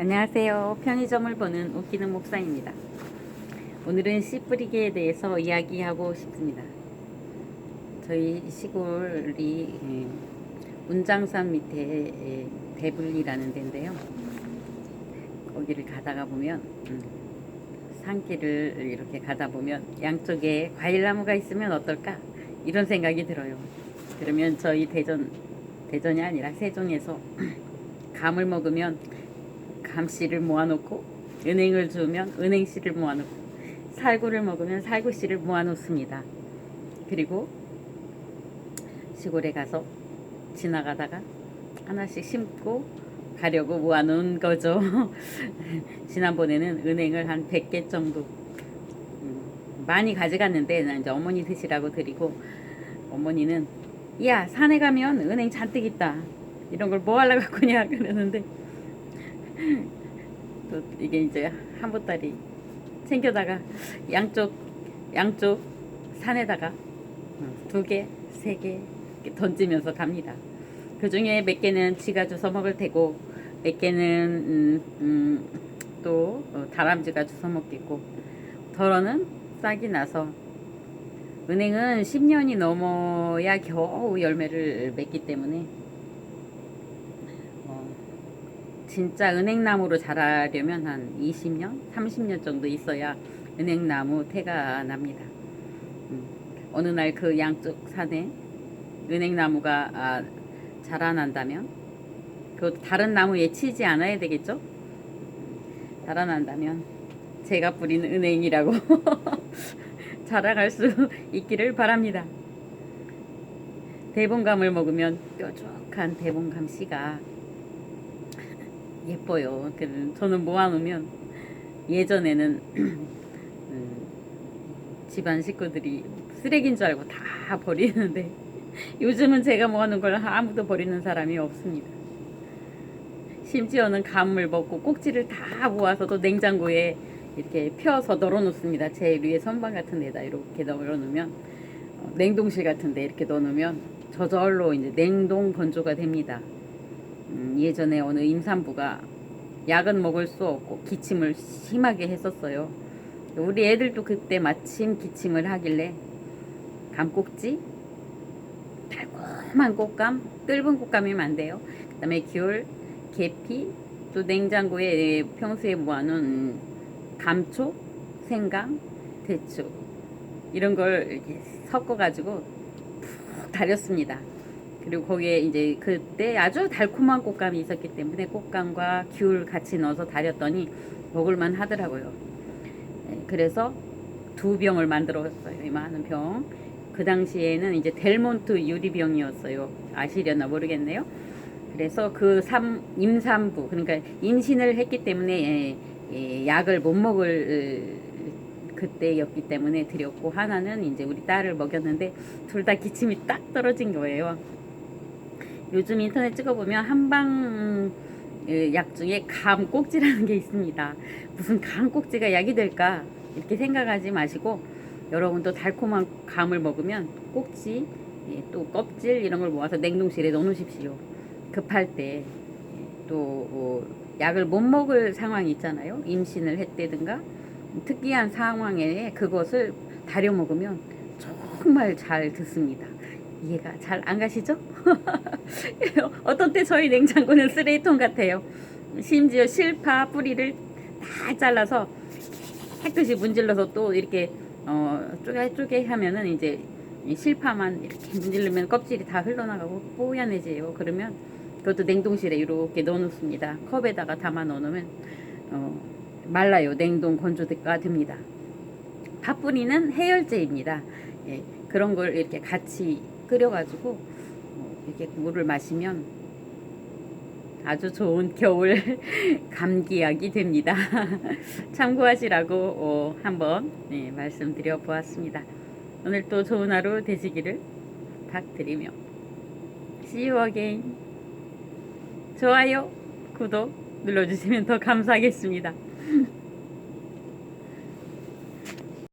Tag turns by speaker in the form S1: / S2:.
S1: 안녕하세요. 편의점을 보는 웃기는 목사입니다. 오늘은 씨 뿌리기에 대해서 이야기하고 싶습니다. 저희 시골이 예, 운장산 밑에 예, 대불리라는 데인데요. 거기를 가다가 보면 음, 산길을 이렇게 가다 보면 양쪽에 과일나무가 있으면 어떨까 이런 생각이 들어요. 그러면 저희 대전 대전이 아니라 세종에서 감을 먹으면 감씨를 모아놓고 은행을 주면 은행씨를 모아놓고 살구를 먹으면 살구씨를 모아놓습니다. 그리고 시골에 가서 지나가다가 하나씩 심고 가려고 모아놓은 거죠. 지난번에는 은행을 한 100개 정도 음, 많이 가져갔는데 난 이제 어머니 드시라고 드리고 어머니는 야 산에 가면 은행 잔뜩 있다 이런 걸 뭐 하려고 갖고 냐 그러는데 또 이게 이제 한 보따리 챙겨다가 양쪽 양쪽 산에다가 두 개, 세 개 던지면서 갑니다. 그 중에 몇 개는 지가 주워 먹을 테고 몇 개는 음, 음, 또 어, 다람쥐가 주워 먹겠고 덜어는 싹이 나서 은행은 10년이 넘어야 겨우 열매를 맺기 때문에 어, 진짜 은행나무로 자라려면 한 20년, 30년 정도 있어야 은행나무 태가 납니다. 음, 어느 날 그 양쪽 산에 은행나무가 아, 자라난다면 그것도 다른 나무에 치지 않아야 되겠죠? 음, 자라난다면 제가 뿌리는 은행이라고 자라갈 수 있기를 바랍니다. 대봉감을 먹으면 뾰족한 대봉감 씨가 예뻐요. 그 저는 모아놓으면 예전에는 음, 집안 식구들이 쓰레기인 줄 알고 다 버리는데 요즘은 제가 모아놓은 걸 아무도 버리는 사람이 없습니다. 심지어는 감을 먹고 꼭지를 다 모아서 또 냉장고에 이렇게 펴서 널어놓습니다. 제 위에 선반 같은 데다 이렇게 널어놓으면 어, 냉동실 같은 데 이렇게 넣어놓으면 저절로 이제 냉동 건조가 됩니다. 음, 예전에 어느 임산부가 약은 먹을 수 없고 기침을 심하게 했었어요. 우리 애들도 그때 마침 기침을 하길래 감꼭지, 달콤한 꽃감, 뜰분 꽃감이면 안 돼요. 그 다음에 귤, 계피, 또 냉장고에 평소에 모아놓은 감초, 생강, 대추 이런 걸 이렇게 섞어가지고 푹 달였습니다. 그리고 거기에 이제 그때 아주 달콤한 꽃감이 있었기 때문에 꽃감과 귤 같이 넣어서 달였더니 먹을만 하더라고요. 네, 그래서 두 병을 만들었어요. 이만한 병. 그 당시에는 이제 델몬트 유리병이었어요. 아시려나 모르겠네요. 그래서 그 삼, 임산부, 그러니까 임신을 했기 때문에 예, 예, 약을 못 먹을 그때였기 때문에 드렸고 하나는 이제 우리 딸을 먹였는데 둘 다 기침이 딱 떨어진 거예요. 요즘 인터넷 찍어보면 한방 예, 약 중에 감꼭지라는 게 있습니다. 무슨 감꼭지가 약이 될까 이렇게 생각하지 마시고 여러분도 달콤한 감을 먹으면 꼭지 예, 또 껍질 이런 걸 모아서 냉동실에 넣어놓으십시오. 급할 때또 어, 약을 못 먹을 상황이 있잖아요. 임신을 했다든가 특이한 상황에 그것을 다려 먹으면 정말 잘 듣습니다. 이해가 잘 안 가시죠? 어떤 때 저희 냉장고는 쓰레기통 같아요. 심지어 실파 뿌리를 다 잘라서 깨끗이 문질러서 또 이렇게 어 쪼개 쪼개 하면은 이제 이 실파만 이렇게 문지르면 껍질이 다 흘러나가고 뽀얀해져요. 그러면 그것도 냉동실에 이렇게 넣어놓습니다. 컵에다가 담아 넣으면 어, 말라요. 냉동 건조가 됩니다. 파뿌리는 해열제입니다. 예, 그런 걸 이렇게 같이 끓여가지고 어, 이렇게 물을 마시면 아주 좋은 겨울 감기약이 됩니다. 참고하시라고 어, 한번 예, 말씀드려 보았습니다. 오늘 또 좋은 하루 되시기를 부탁드리며 See you again. 좋아요, 구독 눌러주시면 더 감사하겠습니다.